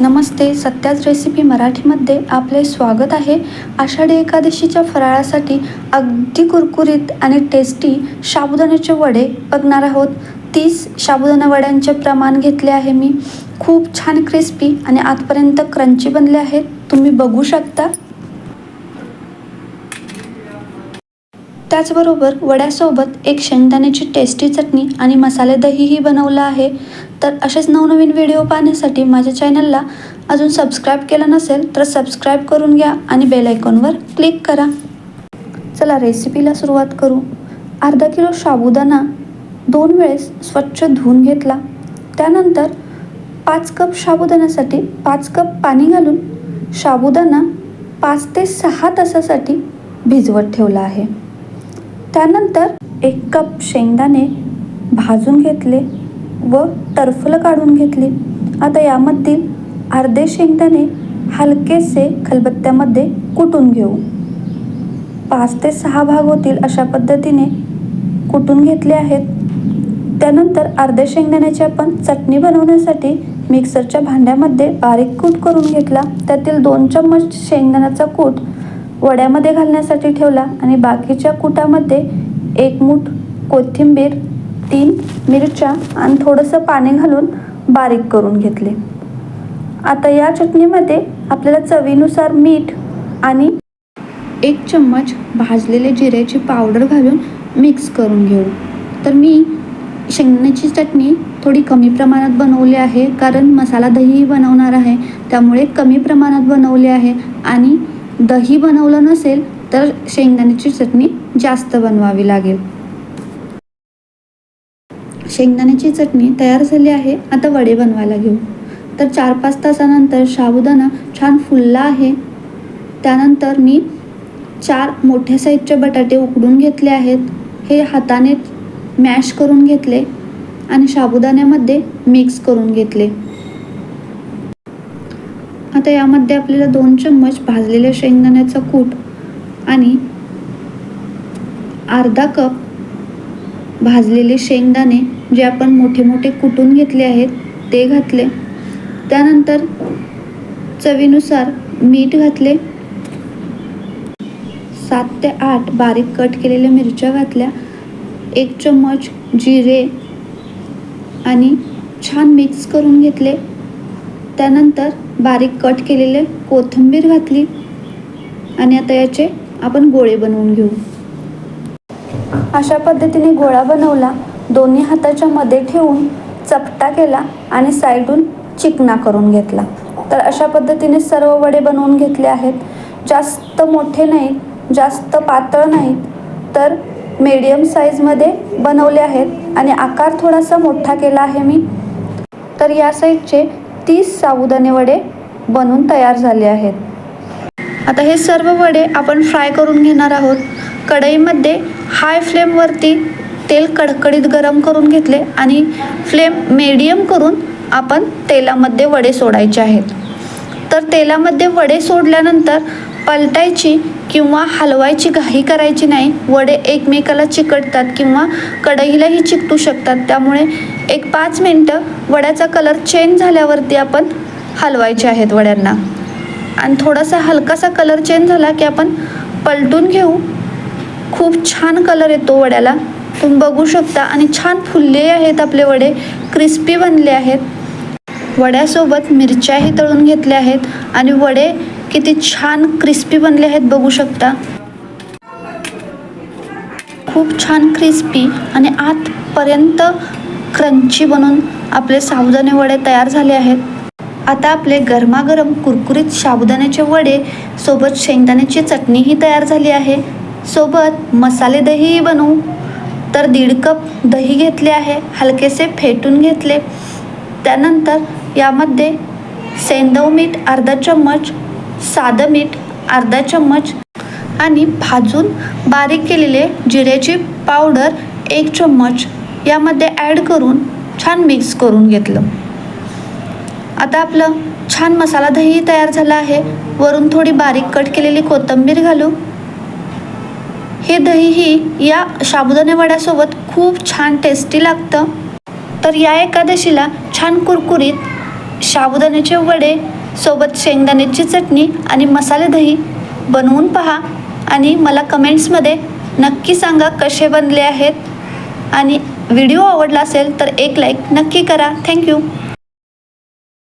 नमस्ते सत्याच recipe मराठीमध्ये आपले स्वागत आहे. आषाढी एकादशीच्या फराळासाठी अगदी कुरकुरीत आणि टेस्टी साबुदाण्याचे वडे बघणार आहोत. तीस साबुदाणा वड्यांचे प्रमाण घेतले आहे मी. खूप छान क्रिस्पी आणि आतपर्यंत क्रंची बनले आहेत. तुम्ही बघू शकता. त्याचबरोबर वड्यासोबत एक शेंगदाण्याची टेस्टी चटणी आणि मसाले दहीही बनवलं आहे. तर असेच नवनवीन व्हिडिओ पाहण्यासाठी माझ्या चॅनलला अजून सबस्क्राईब केलं नसेल तर सबस्क्राईब करून घ्या आणि बेल आयकॉनवर क्लिक करा. चला रेसिपीला सुरुवात करू. अर्धा किलो साबुदाणा दोन वेळेस स्वच्छ धुवून घेतला. त्यानंतर पाच कप साबुदाण्यासाठी पाच कप पाणी घालून साबुदाणा पाच ते सहा तासासाठी भिजवत ठेवला आहे. त्यानंतर एक कप शेंगदाणे भाजून घेतले व टरफलं काढून घेतली. आता यामधील अर्धे शेंगदाणे हलकेसे खलबत्त्यामध्ये कुटून घेऊ. पाच ते सहा भाग होतील अशा पद्धतीने कुटून घेतले आहेत. त्यानंतर अर्धे शेंगदाण्याची आपण चटणी बनवण्यासाठी मिक्सरच्या भांड्यामध्ये बारीक कूट करून घेतला. त्यातील दोन चम्मच शेंगदाण्याचा कूट वड्यामध्ये घालण्यासाठी ठेवला आणि बाकीच्या कुटामध्ये एक मूठ कोथिंबीर तीन मिरच्या आणि थोडंसं पाणी घालून बारीक करून घेतले. आता या चटणीमध्ये आपल्याला चवीनुसार मीठ आणि एक चम्मच भाजलेले जिऱ्याची पावडर घालून मिक्स करून घेऊ. तर मी शेंगण्याची चटणी थोडी कमी प्रमाणात बनवली आहे कारण मसाला दहीही बनवणार आहे त्यामुळे कमी प्रमाणात बनवले आहे आणि दही बनवलं नसेल तर शेंगदाण्याची चटणी जास्त बनवावी लागेल. शेंगदाण्याची चटणी तयार झाली आहे. आता वडे बनवायला घेऊ. तर चार पाच तासानंतर साबुदाणा छान फुलला आहे. त्यानंतर मी चार मोठ्या साईजचे बटाटे उकडून घेतले आहेत. हे हाताने मॅश करून घेतले आणि साबुदाण्यामध्ये मिक्स करून घेतले. आता यामध्ये आपल्याला दोन चम्मच भाजलेल्या शेंगदाण्याचा कूट आणि अर्धा कप भाजलेले शेंगदाणे जे आपण मोठे मोठे कुटून घेतले आहेत ते घातले. त्यानंतर चवीनुसार मीठ घातले. सात ते आठ बारीक कट केलेल्या मिरच्या घातल्या. एक चम्मच जिरे आणि छान मिक्स करून घेतले. त्यानंतर बारीक कट केलेले कोथिंबीर घातली आणि आता याचे आपण गोळे बनवून घेऊ. अशा पद्धतीने गोळा बनवला दोन्ही हाताच्या मध्ये ठेवून चपटा केला आणि साईडून चिकना करून घेतला. तर अशा पद्धतीने सर्व वडे बनवून घेतले आहेत. जास्त मोठे नाहीत जास्त पातळ नाहीत तर मीडियम साईजमध्ये बनवले आहेत आणि आकार थोडासा मोठा केला आहे मी. तर या साईजचे तीस साबुदाणे वडे बनून तयार झाले आहेत. आता हे सर्व वडे आपण फ्राय करून घेणार आहोत. कढईमध्ये हाय फ्लेमवरती तेल कडकडीत गरम करून घेतले आणि फ्लेम मीडियम करून आपण तेलामध्ये वडे सोडायचे आहेत. तर तेलामध्ये वडे सोडल्यानंतर पलटायची किंवा हलवायची घाई करायची नाही वडे एकमेकाला चिकटतात किंवा कढईलाही चिकटू शकतात. त्यामुळे एक पाच मिनटं वड्याचा कलर चेंज झाल्यावरती आपण हलवायचे आहेत वड्यांना. आणि थोडासा हलकासा कलर चेंज झाला की आपण पलटून घेऊ. खूप छान कलर येतो वड्याला. तुम्ही बघू शकता आणि छान फुलले आहेत आपले वडे क्रिस्पी बनले आहेत. वड्यासोबत मिरच्याही तळून घेतल्या आहेत आणि वडे किती छान क्रिस्पी बनले आहेत बघू शकता. खूप छान क्रिस्पी आणि आतपर्यंत क्रंची बनून आपले साबुदाणे वडे तयार झाले आहेत. आता आपले गरमागरम कुरकुरीत साबुदाण्याचे वडे सोबत शेंगदाण्याची चटणीही तयार झाली आहे. सोबत मसाले दहीही बनवू. तर दीड कप दही घेतले आहे हलकेसे फेटून घेतले. त्यानंतर यामध्ये सेंदव मीठ अर्धा चम्मच साधं मीठ अर्धा चम्मच आणि भाजून बारीक केलेले जिऱ्याची पावडर एक चम्मच यामध्ये ॲड करून छान मिक्स करून घेतलं. आता आपलं छान मसाला दही तयार झालं आहे. वरून थोडी बारीक कट केलेली कोथिंबीर घालू. हे दहीही या साबुदाणे वड्यासोबत खूप छान टेस्टी लागतं. तर या एकादशीला छान कुरकुरीत साबुदाण्याचे वडे सोबत शेंगदाण्याची चटणी आणि मसाले दही बनवून पहा आणि मला कमेंट्समध्ये नक्की सांगा कसे बनले आहेत. आणि व्हिडिओ आवडला असेल तर एक लाईक नक्की करा. थँक्यू